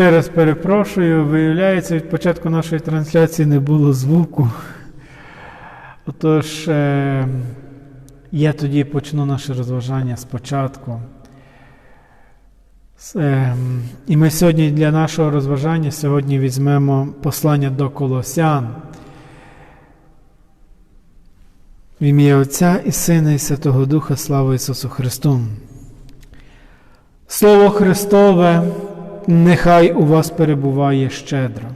Ще раз перепрошую, виявляється, від початку нашої трансляції не було звуку. Отож, е, я тоді почну наше розважання спочатку. Е, І ми сьогодні для нашого розважання сьогодні візьмемо послання до Колосян. В ім'я Отця і Сина, і Святого Духа, слава Ісусу Христу. Слово Христове нехай у вас перебуває щедро.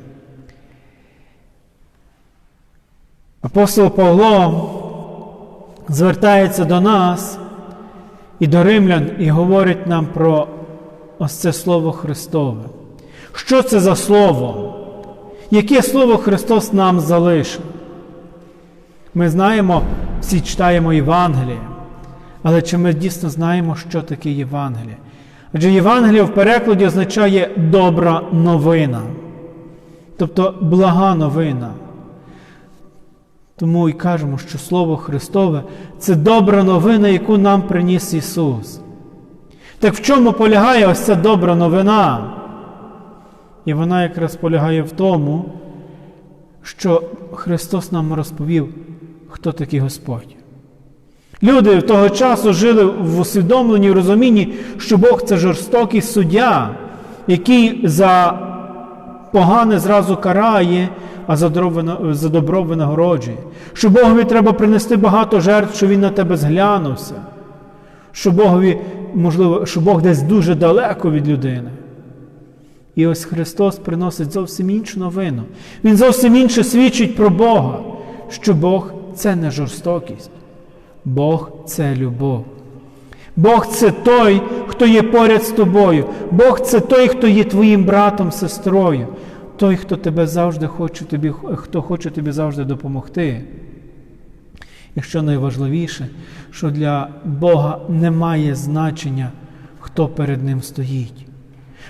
Апостол Павло звертається до нас і до римлян і говорить нам про ось це Слово Христове. Що це за Слово? Яке Слово Христос нам залишив? Ми знаємо, всі читаємо Євангеліє, але чи ми дійсно знаємо, що таке Євангеліє? Адже Євангеліє в перекладі означає добра новина, тобто блага новина. Тому і кажемо, що Слово Христове це добра новина, яку нам приніс Ісус. Так в чому полягає ось ця добра новина? І вона якраз полягає в тому, що Христос нам розповів, хто такий Господь. Люди того часу жили в усвідомленні розумінні, що Бог це жорстокий суддя, який за погане зразу карає, а за добро, винагороджує. Що Богові треба принести багато жертв, що Він на тебе зглянувся. Що Богові, можливо, що Бог десь дуже далеко від людини. І ось Христос приносить зовсім іншу новину. Він зовсім інше свідчить про Бога, що Бог це не жорстокість. Бог це любов. Бог це той, хто є поряд з тобою. Бог це той, хто є твоїм братом, сестрою, той, хто тебе завжди хоче тобі, хто хоче тобі завжди допомогти. І що найважливіше, що для Бога немає значення, хто перед ним стоїть.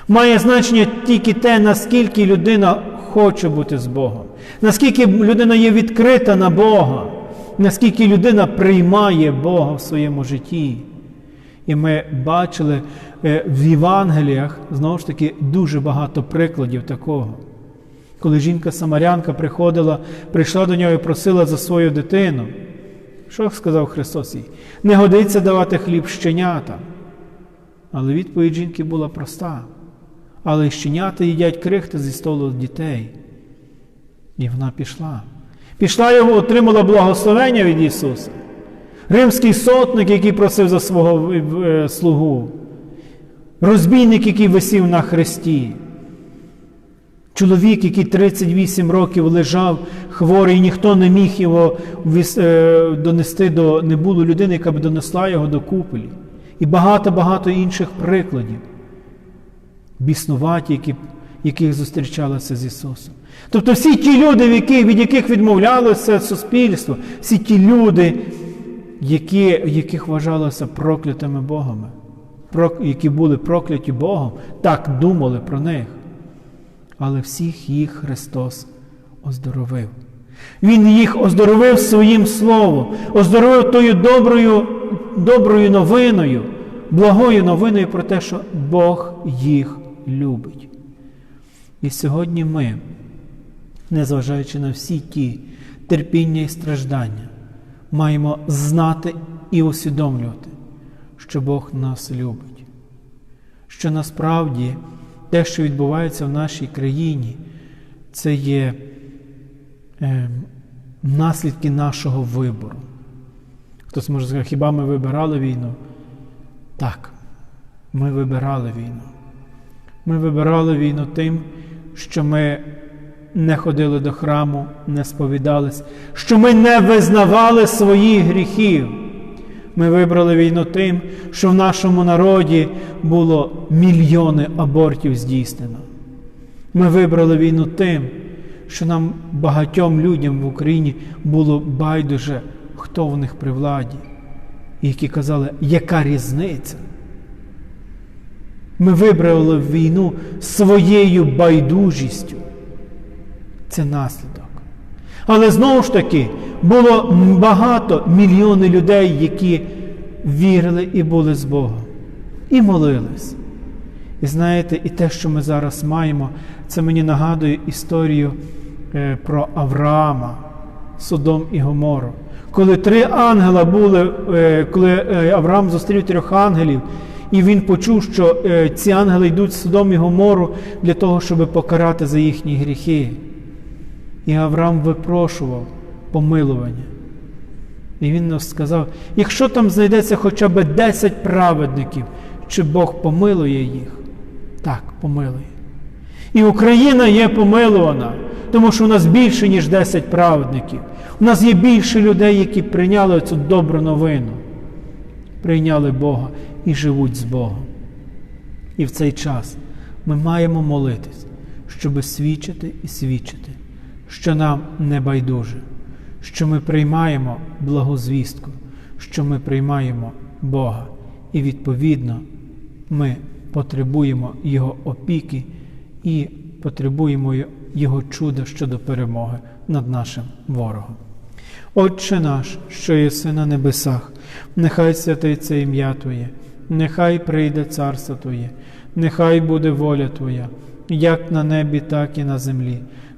Має значення тільки те, наскільки людина хоче бути з Богом, наскільки людина є відкрита на Бога, наскільки людина приймає Бога в своєму житті. І ми бачили е, в Євангеліях знову ж таки дуже багато прикладів такого. Коли жінка-самарянка приходила, прийшла до нього і просила за свою дитину. Що сказав Христос їй? Не годиться давати хліб щенятам. Але відповідь жінки була проста. Але щенята їдять крихти зі столу дітей. І вона пішла. Пішла його, отримала благословення від Ісуса. Римський сотник, який просив за свого е, слугу, розбійник, який висів на хресті, чоловік, який 38 років лежав хворий, ніхто не міг його е, донести до не було людини, яка б донесла його до купелі. І багато-багато інших прикладів біснуваті, які, яких зустрічалися з Ісусом. Тобто всі ті люди, від яких відмовлялося суспільство, всі ті люди, які, яких вважалося проклятими Богами, які були прокляті Богом, так думали про них. Але всіх їх Христос оздоровив. Він їх оздоровив своїм словом, оздоровив тою доброю, доброю новиною, благою новиною про те, що Бог їх любить. І сьогодні ми, незважаючи на всі ті терпіння і страждання, маємо знати і усвідомлювати, що Бог нас любить, що насправді те, що відбувається в нашій країні, це є е, наслідки нашого вибору. Хтось може сказати, хіба ми вибирали війну? Так, ми вибирали війну. Ми вибирали війну тим, що ми не ходили до храму, не сповідались, що ми не визнавали своїх гріхів. Ми вибрали війну тим, що в нашому народі було мільйони абортів здійснено. Ми вибрали війну тим, що нам багатьом людям в Україні було байдуже хто в них при владі, які казали, яка різниця? Ми вибрали війну своєю байдужістю. Це наслідок. Але знову ж таки, було багато мільйони людей, які вірили і були з Богом, і молились. І знаєте, і те, що ми зараз маємо, це мені нагадує історію е, про Авраама, Содом і Гомору. Коли три ангела були, е, коли е, Авраам зустрів трьох ангелів, і він почув, що ці ангели йдуть в Содом і Гомору для того, щоб покарати за їхні гріхи. І Авраам випрошував помилування. І він сказав: якщо там знайдеться хоча б 10 праведників, чи Бог помилує їх? Так, помилує. І Україна є помилувана, тому що у нас більше, ніж 10 праведників. У нас є більше людей, які прийняли цю добру новину, прийняли Бога і живуть з Богом. І в цей час ми маємо молитись, щоб свідчити і свідчити, що нам не байдуже, що ми приймаємо благозвістку, що ми приймаємо Бога, і відповідно ми потребуємо Його опіки і потребуємо Його чуда щодо перемоги над нашим ворогом. Отче наш, що єси на небесах, нехай святиться ім'я Твоє, нехай прийде царство Твоє, нехай буде воля Твоя, як на небі, так і на землі.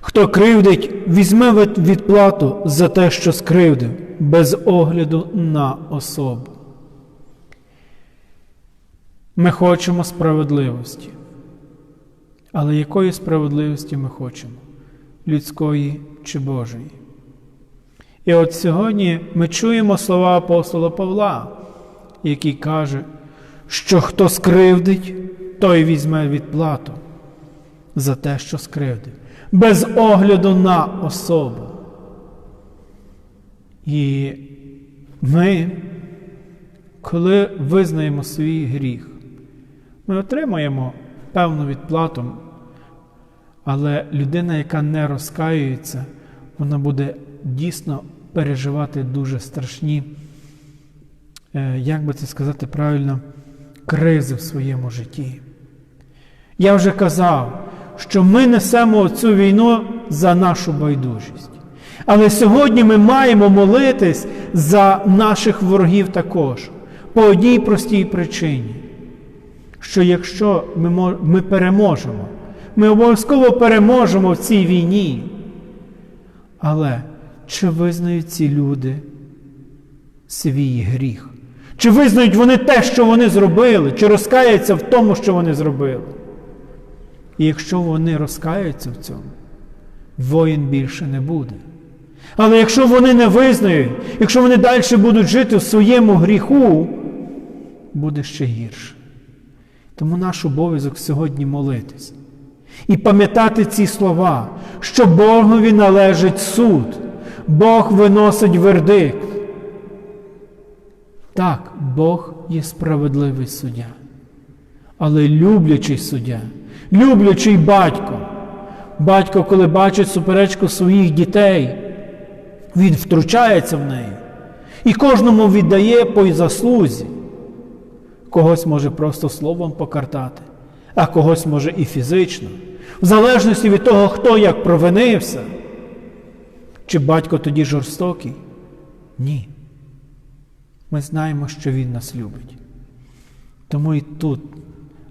Хто кривдить, візьме відплату за те, що скривдив, без огляду на особу. Ми хочемо справедливості. Але якої справедливості ми хочемо? Людської чи Божої? І от сьогодні ми чуємо слова апостола Павла, який каже, що хто скривдить, той візьме відплату за те, що скривдив, без огляду на особу. І ми, коли визнаємо свій гріх, ми отримаємо певну відплату, але людина, яка не розкаюється, вона буде дійсно переживати дуже страшні, е, як би це сказати правильно, кризи в своєму житті. Я вже казав, що ми несемо цю війну за нашу байдужість. Але сьогодні ми маємо молитись за наших ворогів також по одній простій причині що якщо ми ми переможемо, ми обов'язково переможемо в цій війні. Але чи визнають ці люди свій гріх? Чи визнають вони те, що вони зробили, чи розкаються в тому, що вони зробили? І якщо вони розкаються в цьому, воїн більше не буде. Але якщо вони не визнають, якщо вони далі будуть жити в своєму гріху, буде ще гірше. Тому наш обов'язок сьогодні молитись і пам'ятати ці слова, що Богові належить суд, Бог виносить вердикт. Так, Бог є справедливий суддя, але люблячий суддя, люблячий батько. Батько, коли бачить суперечку своїх дітей, він втручається в неї і кожному віддає по заслузі. Когось може просто словом покартати, а когось може і фізично, в залежності від того, хто як провинився. Чи батько тоді жорстокий? Ні. Ми знаємо, що Він нас любить. Тому і тут,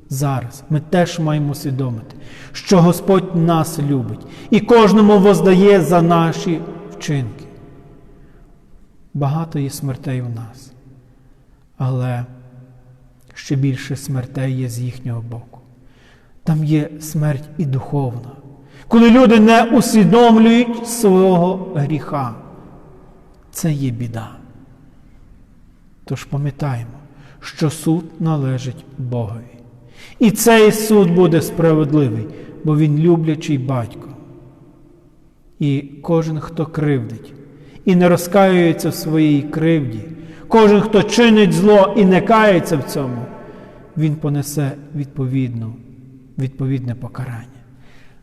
зараз, ми теж маємо усвідомити, що Господь нас любить і кожному воздає за наші вчинки. Багато є смертей у нас, але ще більше смертей є з їхнього боку. Там є смерть і духовна, коли люди не усвідомлюють свого гріха. Це є біда. Тож пам'ятаємо, що суд належить Богові. І цей суд буде справедливий, бо він люблячий батько. І кожен, хто кривдить і не розкаюється в своїй кривді, кожен, хто чинить зло і не кається в цьому, він понесе відповідну, відповідне покарання.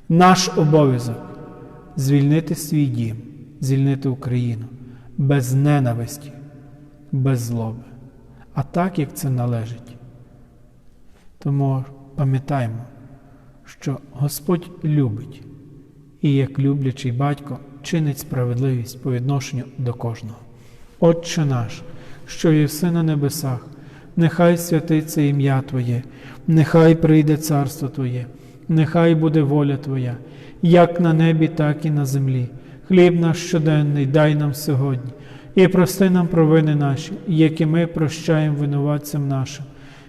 Наш обов'язок звільнити свій дім, звільнити Україну без ненависті, без злоби, а так, як це належить. Тому пам'ятаємо, що Господь любить і як люблячий батько чинить справедливість по відношенню до кожного. Отче наш, що єси на небесах, нехай святиться ім'я Твоє, нехай прийде царство Твоє, нехай буде воля Твоя, як на небі, так і на землі. Хліб наш щоденний дай нам сьогодні, і прости нам провини наші, які ми прощаємо винуватцям нашим.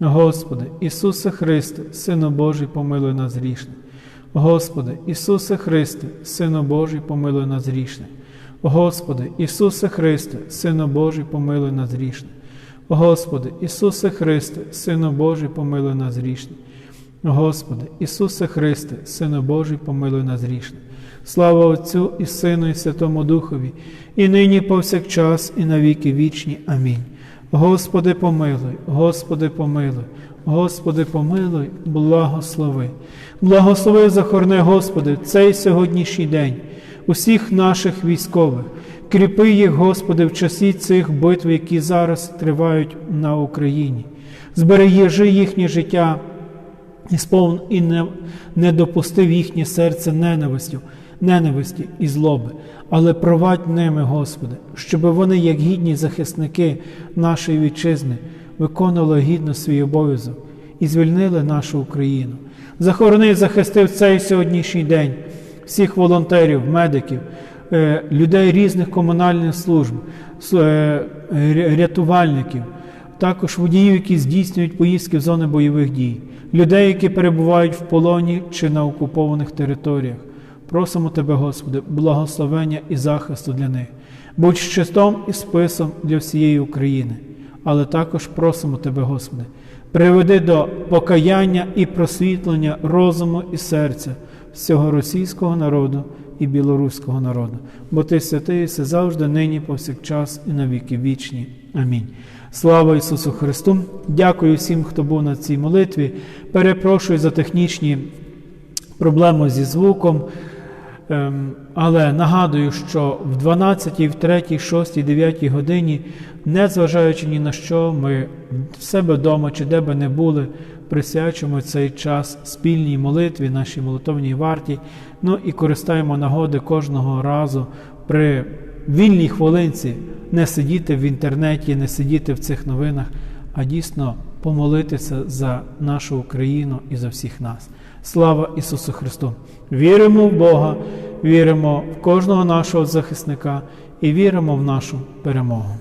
Господи, Ісусе Христе, Сину Божий, помилуй нас грішне. Господи, Ісусе Христе, Сину Божий, помилуй нас грішне. Господи, Ісусе Христе, Сину Божий, помилуй нас грішне. Господи, Ісусе Христе, Сину Божий, помилуй нас грішне. Господи, Ісусе Христе, Сину Божий, помилуй нас грішне. Слава Отцю і Сину, і Святому Духові, і нині повсякчас, і на віки вічні. Амінь. Господи, помилуй, Господи, помилуй, Господи, помилуй, благослови. Благослови, захорни, Господи, цей сьогоднішній день, усіх наших військових. Кріпи їх, Господи, в часі цих битв, які зараз тривають на Україні. Збережи їхнє життя і сповн і не, не допустив їхнє серце ненавистю, ненависті і злоби, але провадь ними, Господи, щоб вони, як гідні захисники нашої вітчизни, виконували гідно свій обов'язок і звільнили нашу Україну. Захорони і захисти в цей сьогоднішній день всіх волонтерів, медиків, е, людей різних комунальних служб, е, ря- рятувальників, також водіїв, які здійснюють поїздки в зони бойових дій, людей, які перебувають в полоні чи на окупованих територіях. Просимо Тебе, Господи, благословення і захисту для них. Будь щитом і списом для всієї України, але також просимо Тебе, Господи, приведи до покаяння і просвітлення розуму і серця всього російського народу і білоруського народу, бо Ти святий, все завжди, нині, повсякчас і на віки вічні. Амінь. Слава Ісусу Христу! Дякую всім, хто був на цій молитві. Перепрошую за технічні проблеми зі звуком. Ем, Але нагадую, що в 12, в 3, 6, 9 годині, незважаючи ні на що, ми в себе вдома чи де би не були, присвячуємо цей час спільній молитві, нашій молитовній варті. Ну і користаємо нагоди кожного разу при вільній хвилинці не сидіти в інтернеті, не сидіти в цих новинах, а дійсно помолитися за нашу Україну і за всіх нас. Слава Ісусу Христу! Віримо в Бога, віримо в кожного нашого захисника і віримо в нашу перемогу.